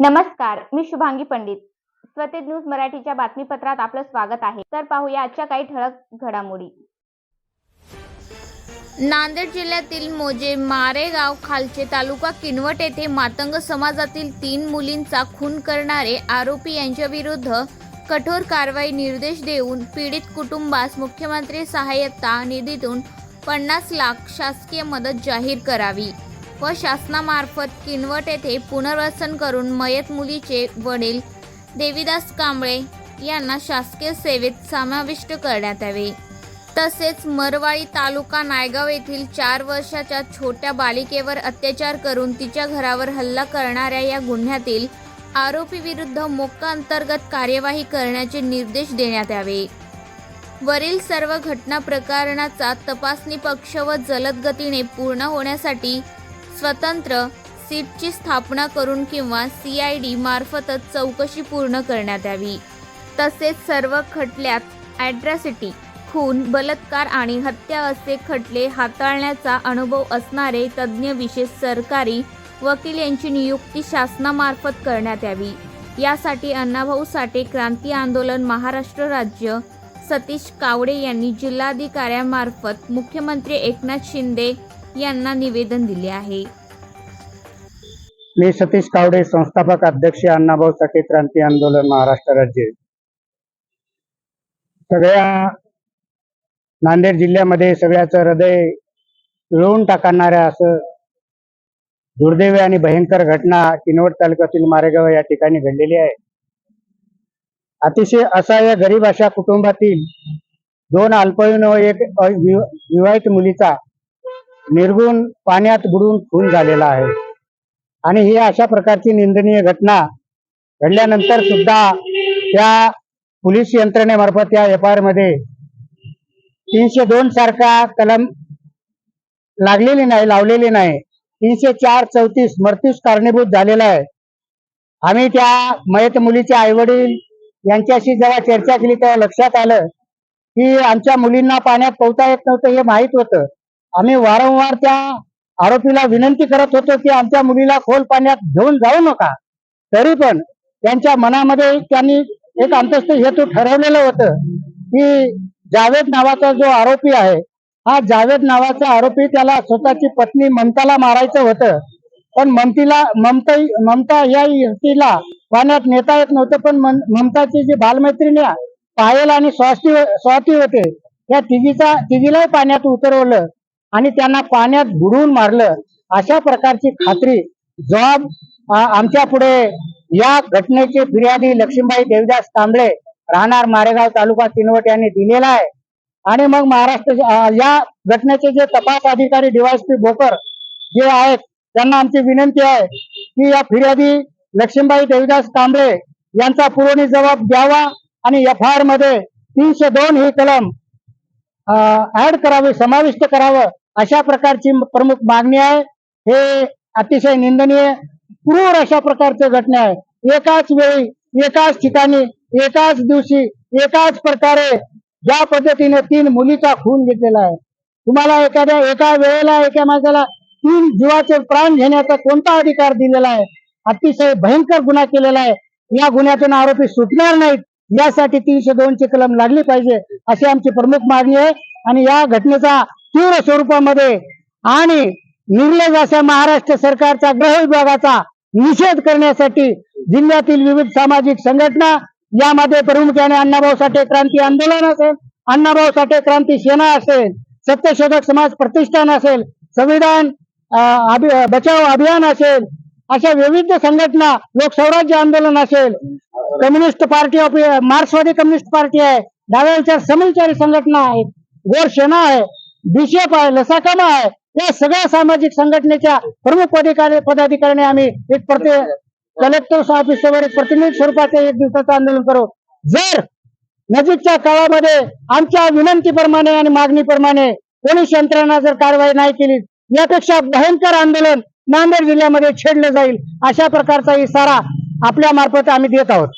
नमस्कार मी शुभांगी पंडित. स्वतेज न्यूज मराठीच्या बातमीपत्रात आपलं स्वागत आहे. तर पाहूया आजच्या काही ठळक घडामोडी. नांदेड जिल्ह्यातील मोजे मारेगाव खालचे तालुका किनवट येथे मातंग समाजातील तीन मुलींचा खून करणारे आरोपी यांच्या विरुद्ध कठोर कारवाई निर्देश देऊन पीडित कुटुंबास मुख्यमंत्री सहाय्यता निधीतून पन्नास लाख शासकीय मदत जाहीर करावी. व शासनामार्फत किनवट येथे पुनर्वसन करून मयत मुलीचे वडील देवीदास कांबळे यांना शासकीय सेवेत समाविष्ट करण्यात यावे. तसेच मरवाळी तालुका नायगाव येथील चार वर्षाच्या छोट्या बालिकेवर अत्याचार करून तिच्या घरावर हल्ला करणाऱ्या या गुन्ह्यातील आरोपी विरुद्ध मोक्का अंतर्गत कार्यवाही करण्याचे निर्देश देण्यात यावे. वरील सर्व घटना प्रकरणाचा तपासणी पक्ष व जलद गतीने पूर्ण होण्यासाठी स्वतंत्र सीटची स्थापना करून किंवा सी आय डी मार्फतच चौकशी पूर्ण करण्यात यावी. तसेच सर्व खटल्यात ॲड्रॅसिटी खून बलात्कार आणि हत्या असे खटले हाताळण्याचा अनुभव असणारे तज्ज्ञ विशेष सरकारी वकील यांची नियुक्ती शासनामार्फत करण्यात यावी. यासाठी अण्णाभाऊ साठे क्रांती आंदोलन महाराष्ट्र राज्य सतीश कावडे यांनी जिल्हाधिकाऱ्यांमार्फत मुख्यमंत्री एकनाथ शिंदे यांना निवेदन दिले आहे. मी सतीश कावडे संस्थापक अध्यक्ष अण्णाभाऊ साठे क्रांती आंदोलन महाराष्ट्र राज्य. सगळ्या नांदेड जिल्ह्यामध्ये सगळ्याचं हृदय पिळवून टाकणाऱ्या असं दुर्दैवी आणि भयंकर घटना किनवट तालुक्यातील मारेगाव या ठिकाणी घडलेली आहे. अतिशय असहाय्य गरीब अशा कुटुंबातील दोन अल्पवयीन व एक विवाहित मुलीचा निर्गुण पाण्यात बुडून खून झालेला आहे. आणि ही अशा प्रकारची निंदनीय घटना घडल्यानंतर सुद्धा त्या पोलीस यंत्रणेमार्फत या एफ आय आरमध्ये तीनशे दोन सारखा कलम लागलेली नाही लावलेली नाही. तीनशे चार चौतीस मृत्यूस कारणीभूत झालेला आहे. आम्ही त्या मयत मुलीचे आईवडील यांच्याशी जेव्हा चर्चा केली तेव्हा लक्षात आलं की आमच्या मुलींना पाण्यात पोहता येत नव्हतं हे माहीत होतं. आम्ही वारंवार त्या आरोपीला विनंती करत होतो की आमच्या मुलीला खोल पाण्यात घेऊन जाऊ नका. तरी पण त्यांच्या मनामध्ये त्यांनी एक अंतस्थ हेतू ठरवलेलं होतं की जावेद नावाचा जो आरोपी आहे हा जावेद नावाचा आरोपी त्याला स्वतःची पत्नी ममताला मारायचं होतं. पण ममतीला ममता ममता या युतीला पाण्यात नेता येत नव्हतं पण ममताची जी बालमैत्रिणी आहे, पायल आणि स्वाती स्वाती होते या तिघीचा तिघीलाही पाण्यात उतरवलं. आणि त्यांना पाण्यात बुडवून मारलं. अशा प्रकारची खात्री जॉब आमच्या पुढे या घटनेचे फिर्यादी लक्ष्मीबाई देवदास तांबळे राहणार मारेगाव तालुका किनवट यांनी दिलेला आहे. आणि मग महाराष्ट्र या घटनेचे जे तपास अधिकारी डीवायसपी भोकर जे आहेत त्यांना आमची विनंती आहे की या फिर्यादी लक्ष्मीबाई देवदास कांबळे यांचा पुरवणी जबाब द्यावा आणि एफ आय आरमध्ये तीनशे दोन ही कलम ऍड करावे समाविष्ट करावं. अशा प्रकारची प्रमुख मागणी आहे. हे अतिशय निंदनीय क्रूर अशा प्रकारचे घटना आहे. एकाच वेळी एकाच ठिकाणी एकाच दिवशी एकाच प्रकारे ज्या पद्धतीने तीन मुलीचा खून घेतलेला आहे. तुम्हाला एखाद्या एका वेळेला एका माणसाला तीन जीवाचे प्राण घेण्याचा कोणता अधिकार दिलेला आहे? अतिशय भयंकर गुन्हा केलेला आहे. या गुन्ह्यातून आरोपी सुटणार नाहीत. यासाठी तीनशे दोनची कलम लागली पाहिजे अशी आमची प्रमुख मागणी आहे. आणि या घटनेचा तीव्र स्वरूपामध्ये आणि निर्लज अशा महाराष्ट्र सरकारचा ग्रह विभागाचा निषेध करण्यासाठी जिल्ह्यातील विविध सामाजिक संघटना यामध्ये प्रमुख्याने अण्णाभाऊ साठे क्रांती आंदोलन असेल अण्णाभाऊ साठे क्रांती सेना असेल सत्यशोधक समाज प्रतिष्ठान असेल संविधान बचाव अभियान असेल अशा विविध संघटना लोकस्वराज्य आंदोलन असेल कम्युनिस्ट पार्टी ऑफ मार्क्सवादी कम्युनिस्ट पार्टी आहे डाव्या विचार समविचारी संघटना आहेत गोर सेना आहे बीसीएफ आहे लसाकामा आहे. या सगळ्या सामाजिक संघटनेच्या प्रमुख पदाधिकारी पदाधिकाऱ्यांनी आम्ही एक प्रति कलेक्टर ऑफिस समोर एक प्रतिनिधी स्वरूपाचे एक दिवसाचं आंदोलन करू. जर नजीकच्या काळामध्ये आमच्या विनंतीप्रमाणे आणि मागणीप्रमाणे पोलीस यंत्रणा जर कारवाई नाही केली यापेक्षा भयंकर आंदोलन नांदेड जिल्ह्यामध्ये छेडलं जाईल अशा प्रकारचा इशारा आपल्या मार्फत आम्ही देत आहोत.